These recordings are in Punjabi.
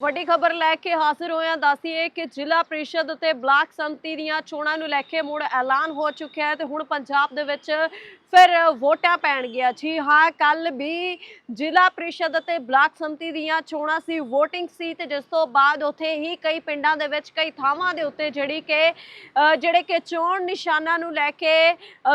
ਵੱਡੀ ਖਬਰ ਲੈ ਕੇ ਹਾਜ਼ਰ ਹੋਇਆ ਦੱਸੀਏ ਕਿ ਜ਼ਿਲ੍ਹਾ ਪ੍ਰੀਸ਼ਦ ਅਤੇ ਬਲਾਕ ਸੰਮਤੀ ਦੀਆਂ ਚੋਣਾਂ ਨੂੰ ਲੈ ਕੇ ਮੁੜ ਐਲਾਨ ਹੋ ਚੁੱਕਿਆ ਹੈ ਤੇ ਹੁਣ ਪੰਜਾਬ ਦੇ ਵਿੱਚ ਫਿਰ ਵੋਟਾਂ ਪੈਣਗੀਆਂ ਜੀ ਹਾਂ ਕੱਲ ਵੀ ਜ਼ਿਲ੍ਹਾ ਪ੍ਰੀਸ਼ਦ ਅਤੇ ਬਲਾਕ ਸੰਮਤੀ ਦੀਆਂ ਚੋਣਾਂ ਸੀ VOTING ਸੀ ਤੇ ਜਿਸ ਤੋਂ ਬਾਅਦ ਉੱਥੇ ਹੀ ਕਈ ਪਿੰਡਾਂ ਦੇ ਵਿੱਚ, ਕਈ ਥਾਵਾਂ ਦੇ ਉੱਤੇ ਜਿਹੜੀ ਕਿ ਜਿਹੜੇ ਕਿ ਚੋਣ ਨਿਸ਼ਾਨਾਂ ਨੂੰ ਲੈ ਕੇ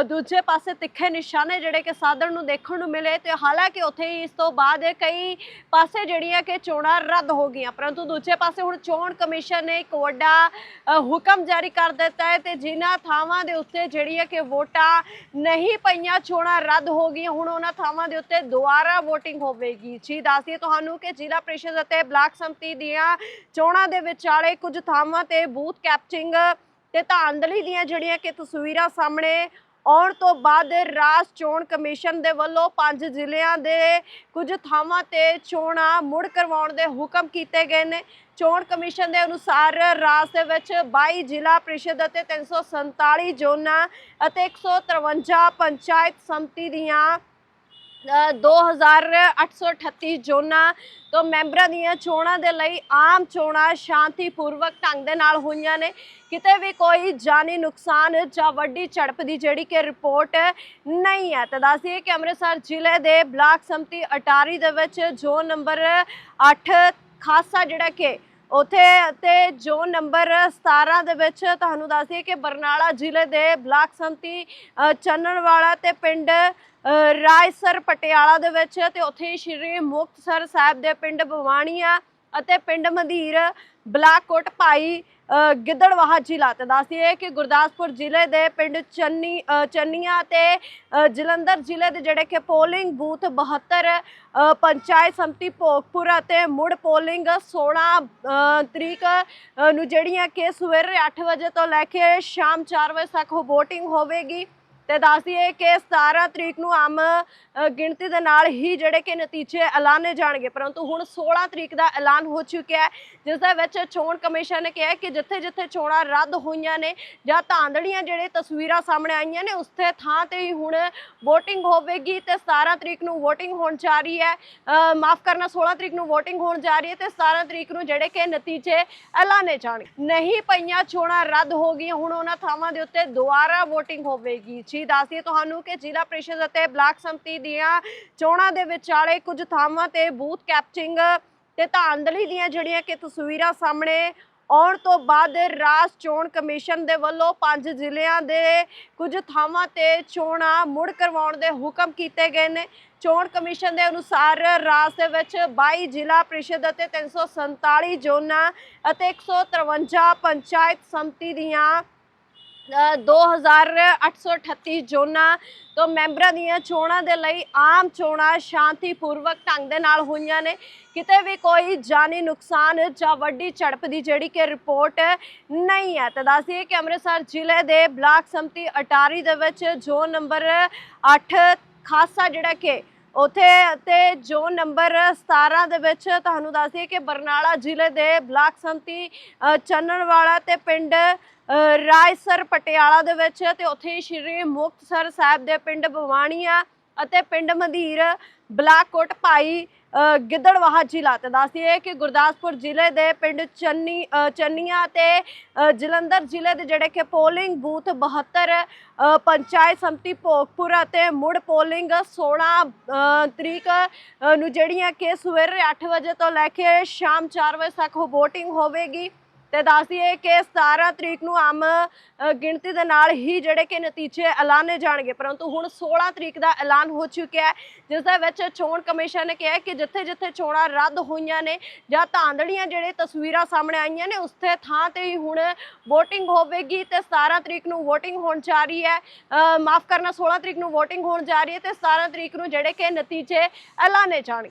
ਦੂਜੇ ਪਾਸੇ ਤਿੱਖੇ ਨਿਸ਼ਾਨੇ ਜਿਹੜੇ ਕਿ ਸਾਧਨ ਨੂੰ ਦੇਖਣ ਨੂੰ ਮਿਲੇ ਤੇ ਹਾਲਾਂਕਿ ਉੱਥੇ ਹੀ ਇਸ ਤੋਂ ਬਾਅਦ ਕਈ ਪਾਸੇ ਜਿਹੜੀਆਂ ਕਿ ਚੋਣਾਂ ਰੱਦ ਹੋ ਗਈਆਂ, ਪਰੰਤੂ ਦੂਜੇ ਪਾਸੇ ਹੁਣ ਚੋਣ ਕਮਿਸ਼ਨ ਨੇ ਇੱਕ ਵੱਡਾ ਹੁਕਮ ਜਾਰੀ ਕਰ ਦਿੱਤਾ ਹੈ ਤੇ ਜਿਨ੍ਹਾਂ ਥਾਵਾਂ ਦੇ ਉੱਤੇ ਜਿਹੜੀਆਂ ਕਿ ਵੋਟਾਂ ਨਹੀਂ ਪਈਆਂ ਚੋਣਾਂ ਰੱਦ ਹੋ ਗਈਆਂ। ਹੁਣ ਉਹਨਾਂ ਥਾਵਾਂ ਦੇ ਉੱਤੇ ਦੁਬਾਰਾ VOTING ਹੋਵੇਗੀ। ਜੀ, ਦੱਸਦੀ ਤੁਹਾਨੂੰ ਕਿ ਜ਼ਿਲ੍ਹਾ ਪ੍ਰੀਸ਼ਦ ਅਤੇ ਬਲਾਕ ਸੰਮਤੀ ਦੀਆਂ ਚੋਣਾਂ ਦੇ ਵਿਚਾਲੇ ਕੁਝ ਥਾਵਾਂ ਤੇ ਬੂਥ ਕੈਪਚਿੰਗ ਤੇ ਧਾਂਦਲੀ ਦੀਆਂ ਜਿਹੜੀਆਂ ਕਿ ਤਸਵੀਰਾਂ ਸਾਹਮਣੇ ਆਉਣ ਤੋਂ ਬਾਅਦ ਰਾਜ ਚੋਣ ਕਮਿਸ਼ਨ ਦੇ ਵੱਲੋਂ ਪੰਜ ਜ਼ਿਲ੍ਹਿਆਂ ਦੇ ਕੁਝ ਥਾਵਾਂ ਤੇ ਚੋਣਾਂ ਮੁੜ ਕਰਵਾਉਣ ਦੇ ਹੁਕਮ ਕੀਤੇ ਗਏ ਨੇ। ਚੋਣ ਕਮਿਸ਼ਨ ਦੇ ਅਨੁਸਾਰ ਰਾਜ ਦੇ ਵਿੱਚ 22 ਜ਼ਿਲ੍ਹਾ ਪ੍ਰੀਸ਼ਦ ਅਤੇ 347 ਜ਼ੋਨਾਂ ਅਤੇ 153 ਪੰਚਾਇਤ ਸੰਮਤੀ ਦੀਆਂ 2838 ਜ਼ੋਨਾਂ ਤੋਂ ਮੈਂਬਰਾਂ ਦੀਆਂ ਚੋਣਾਂ ਦੇ ਲਈ ਆਮ ਚੋਣਾਂ ਸ਼ਾਂਤੀਪੂਰਵਕ ਢੰਗ ਦੇ ਨਾਲ ਹੋਈਆਂ ਨੇ। ਕਿਤੇ ਵੀ ਕੋਈ ਜਾਨੀ ਨੁਕਸਾਨ ਜਾਂ ਵੱਡੀ ਝੜਪ ਦੀ ਜਿਹੜੀ ਕਿ ਰਿਪੋਰਟ ਨਹੀਂ ਹੈ। ਤਾਂ ਦੱਸਦੀਏ ਕਿ ਅੰਮ੍ਰਿਤਸਰ ਜ਼ਿਲ੍ਹੇ ਦੇ ਬਲਾਕ ਸੰਮਤੀ ਅਟਾਰੀ ਦੇ ਵਿੱਚ ਜ਼ੋਨ ਨੰਬਰ 8 ਖਾਸਾ ਜਿਹੜਾ ਕਿ ਉਥੇ ਤੇ ਜ਼ੋਨ ਨੰਬਰ 17 ਦੇ ਵਿੱਚ ਤੁਹਾਨੂੰ ਦੱਸਦੀਏ ਕਿ ਬਰਨਾਲਾ ਜ਼ਿਲ੍ਹੇ ਦੇ ਬਲਾਕ ਸੰਤੀ ਅ, ਚੰਨਣਵਾਲਾ ਤੇ ਪਿੰਡ ਅ, ਰਾਜਸਰ ਪਟਿਆਲਾ ਦੇ ਵਿੱਚ ਤੇ ਉੱਥੇ ਸ਼੍ਰੀ ਮੁਕਤਸਰ ਸਾਹਿਬ ਦੇ ਪਿੰਡ ਬਵਾਣੀਆਂ ਅਤੇ ਪਿੰਡ ਮੰਧੀਰ ਬਲਾਕ ਕੋਟ ਭਾਈ ਅ, ਗਿੱਦੜਵਾਹਾ ਜ਼ਿਲ੍ਹਾ ਤੇ ਦੱਸਦੀਏ ਕਿ ਗੁਰਦਾਸਪੁਰ ਜ਼ਿਲ੍ਹੇ ਦੇ ਪਿੰਡ ਚੰਨੀ ਅ, ਚੰਨੀਆਂ ਤੇ ਜਲੰਧਰ ਜ਼ਿਲ੍ਹੇ ਦੇ ਜਿਹੜੇ ਕਿ ਪੋਲਿੰਗ ਬੂਥ 72 ਪੰਚਾਇਤ ਸੰਮਤੀ ਭੋਗਪੁਰ ਅਤੇ ਮੁੜ ਪੋਲਿੰਗ 16 ਤਰੀਕ ਨੂੰ ਜਿਹੜੀਆਂ ਕਿ ਸਵੇਰੇ 8 ਵਜੇ ਤੋਂ ਲੈ ਕੇ ਸ਼ਾਮ 4 ਵਜੇ ਤੱਕ ਵੋਟਿੰਗ ਹੋਵੇਗੀ। ਤੇ ਦੱਸਦੀਏ ਕਿ 17 ਤਰੀਕ ਨੂੰ ਆਮ ਗਿਣਤੀ ਦੇ ਨਾਲ ਹੀ ਜਿਹੜੇ ਕਿ ਨਤੀਜੇ ਐਲਾਨੇ ਜਾਣਗੇ। ਪਰੰਤੂ ਹੁਣ 16 ਤਰੀਕ ਦਾ ਐਲਾਨ ਹੋ ਚੁੱਕਿਆ ਹੈ, ਜਿਸ ਦੇ ਵਿੱਚ ਚੋਣ ਕਮਿਸ਼ਨ ਨੇ ਕਿਹਾ ਕਿ ਜਿੱਥੇ-ਜਿੱਥੇ ਚੋਣਾਂ ਰੱਦ ਹੋਈਆਂ ਨੇ ਜਾਂ ਧਾਂਦੜੀਆਂ ਜਿਹੜੇ ਤਸਵੀਰਾਂ ਸਾਹਮਣੇ ਆਈਆਂ ਨੇ, ਉਸਤੇ ਥਾਂ ਤੇ ਹੀ ਹੁਣ VOTING ਹੋਵੇਗੀ ਤੇ 17 ਤਰੀਕ ਨੂੰ VOTING ਹੋਣ ਜਾ ਰਹੀ ਹੈ। ਮਾਫ ਕਰਨਾ 16 ਤਰੀਕ ਨੂੰ VOTING ਹੋਣ ਜਾ ਰਹੀ ਹੈ ਤੇ 17 ਤਰੀਕ ਨੂੰ ਜਿਹੜੇ ਕਿ ਨਤੀਜੇ ਐਲਾਨੇ ਜਾਣਗੇ। ਨਹੀਂ ਪਈਆਂ ਚੋਣਾਂ ਰੱਦ ਹੋ ਗਈਆਂ, ਹੁਣ ਉਹਨਾਂ ਥਾਵਾਂ ਦੇ ਉੱਤੇ ਦੁਬਾਰਾ VOTING ਹੋਵੇਗੀ ਜੀ ਦੱਸਦੀਏ ਤੁਹਾਨੂੰ ਕਿ ਜ਼ਿਲ੍ਹਾ ਪ੍ਰੀਸ਼ਦ ਅਤੇ ਬਲਾਕ ਸੰਮਤੀ ਦੀਆਂ ਚੋਣਾਂ ਦੇ ਵਿਚਾਲੇ ਕੁਝ ਥਾਵਾਂ ਤੇ ਬੂਥ ਕੈਪਚਿੰਗ ਤੇ ਧਾਂਦਲੀ ਦੀਆਂ ਜਿਹੜੀਆਂ ਕਿ ਤਸਵੀਰਾਂ ਸਾਹਮਣੇ ਆਉਣ ਤੋਂ ਬਾਅਦ ਰਾਜ ਚੋਣ ਕਮਿਸ਼ਨ ਦੇ ਵੱਲੋਂ ਪੰਜ ਜ਼ਿਲ੍ਹਿਆਂ ਦੇ ਕੁਝ ਥਾਵਾਂ ਤੇ ਚੋਣਾਂ ਮੁੜ ਕਰਵਾਉਣ ਦੇ ਹੁਕਮ ਕੀਤੇ ਗਏ ਨੇ। ਚੋਣ ਕਮਿਸ਼ਨ ਦੇ ਅਨੁਸਾਰ ਰਾਜ ਦੇ ਵਿੱਚ 22 ਜ਼ਿਲ੍ਹਾ ਪ੍ਰੀਸ਼ਦ ਅਤੇ 347 ਜ਼ੋਨਾਂ ਅਤੇ 153 ਪੰਚਾਇਤ ਸੰਮਤੀ ਦੀਆਂ 2838 ਜ਼ੋਨਾਂ ਤੋਂ ਮੈਂਬਰਾਂ ਦੀਆਂ ਚੋਣਾਂ ਦੇ ਲਈ ਆਮ ਚੋਣਾਂ ਸ਼ਾਂਤੀਪੂਰਵਕ ਢੰਗ ਦੇ ਨਾਲ ਹੋਈਆਂ ਨੇ। ਕਿਤੇ ਵੀ ਕੋਈ ਜਾਨੀ ਨੁਕਸਾਨ ਜਾਂ ਵੱਡੀ ਝੜਪ ਦੀ ਜਿਹੜੀ ਕਿ ਰਿਪੋਰਟ ਨਹੀਂ ਹੈ। ਤਾਂ ਦੱਸਦੀਏ ਕਿ ਅੰਮ੍ਰਿਤਸਰ ਜ਼ਿਲ੍ਹੇ ਦੇ ਬਲਾਕ ਸੰਮਤੀ ਅਟਾਰੀ ਦੇ ਵਿੱਚ ਜ਼ੋਨ ਨੰਬਰ 8 ਖਾਸਾ ਜਿਹੜਾ ਕਿ ਉਥੇ ਤੇ ਜ਼ੋਨ ਨੰਬਰ 17 ਦੇ ਵਿੱਚ ਤੁਹਾਨੂੰ ਦੱਸਦੀਏ ਕਿ ਬਰਨਾਲਾ ਜ਼ਿਲ੍ਹੇ ਦੇ ਬਲਾਕ ਸੰਤੀ ਅ, ਚੰਨਣਵਾਲਾ ਤੇ ਪਿੰਡ ਅ, ਰਾਜਸਰ ਪਟਿਆਲਾ ਦੇ ਵਿੱਚ ਤੇ ਉੱਥੇ ਹੀ ਸ਼੍ਰੀ ਮੁਕਤਸਰ ਸਾਹਿਬ ਦੇ ਪਿੰਡ ਬਵਾਣੀਆਂ ਅਤੇ ਪਿੰਡ ਮਧੀਰ ਬਲਾਕ ਕੋਟ ਭਾਈ ਗਿੱਦੜਵਾਹਾ ਜ਼ਿਲ੍ਹਾ ਤੇ ਦੱਸਦੀਏ ਕਿ ਗੁਰਦਾਸਪੁਰ ਜ਼ਿਲ੍ਹੇ ਦੇ ਪਿੰਡ ਚੰਨੀ ਅ, ਚੰਨੀਆਂ ਤੇ ਜਲੰਧਰ ਜ਼ਿਲ੍ਹੇ ਦੇ ਜਿਹੜੇ ਕਿ ਪੋਲਿੰਗ ਬੂਥ 72 ਪੰਚਾਇਤ ਸੰਮਤੀ ਭੋਗਪੁਰ ਅਤੇ ਮੁੜ ਪੋਲਿੰਗ 16 ਤਰੀਕ ਨੂੰ ਜਿਹੜੀਆਂ ਕਿ ਸਵੇਰੇ 8 ਵਜੇ ਤੋਂ ਲੈ ਕੇ ਸ਼ਾਮ 4 ਵਜੇ ਤੱਕ ਵੋਟਿੰਗ ਹੋਵੇਗੀ। ਤੇ ਦੱਸਦੀਏ ਕਿ 17 ਤਰੀਕ ਨੂੰ ਆਮ ਗਿਣਤੀ ਦੇ ਨਾਲ ਹੀ ਜਿਹੜੇ ਕਿ ਨਤੀਜੇ ਐਲਾਨੇ ਜਾਣਗੇ। ਪਰੰਤੂ ਹੁਣ 16 ਤਰੀਕ ਦਾ ਐਲਾਨ ਹੋ ਚੁੱਕਿਆ ਹੈ, ਜਿਸ ਦੇ ਵਿੱਚ ਚੋਣ ਕਮਿਸ਼ਨ ਨੇ ਕਿਹਾ ਕਿ ਜਿੱਥੇ-ਜਿੱਥੇ ਚੋਣਾਂ ਰੱਦ ਹੋਈਆਂ ਨੇ ਜਾਂ ਧਾਂਦੜੀਆਂ ਜਿਹੜੇ ਤਸਵੀਰਾਂ ਸਾਹਮਣੇ ਆਈਆਂ ਨੇ ਉਸਤੇ ਥਾਂ ਤੇ ਹੀ ਹੁਣ VOTING ਹੋਵੇਗੀ ਤੇ 17 ਤਰੀਕ ਨੂੰ VOTING ਹੋਣ ਜਾ ਰਹੀ ਹੈ। ਮਾਫ ਕਰਨਾ 16 ਤਰੀਕ ਨੂੰ VOTING ਹੋਣ ਜਾ ਰਹੀ ਹੈ ਤੇ 17 ਤਰੀਕ ਨੂੰ ਜਿਹੜੇ ਕਿ ਨਤੀਜੇ ਐਲਾਨੇ ਜਾਣਗੇ।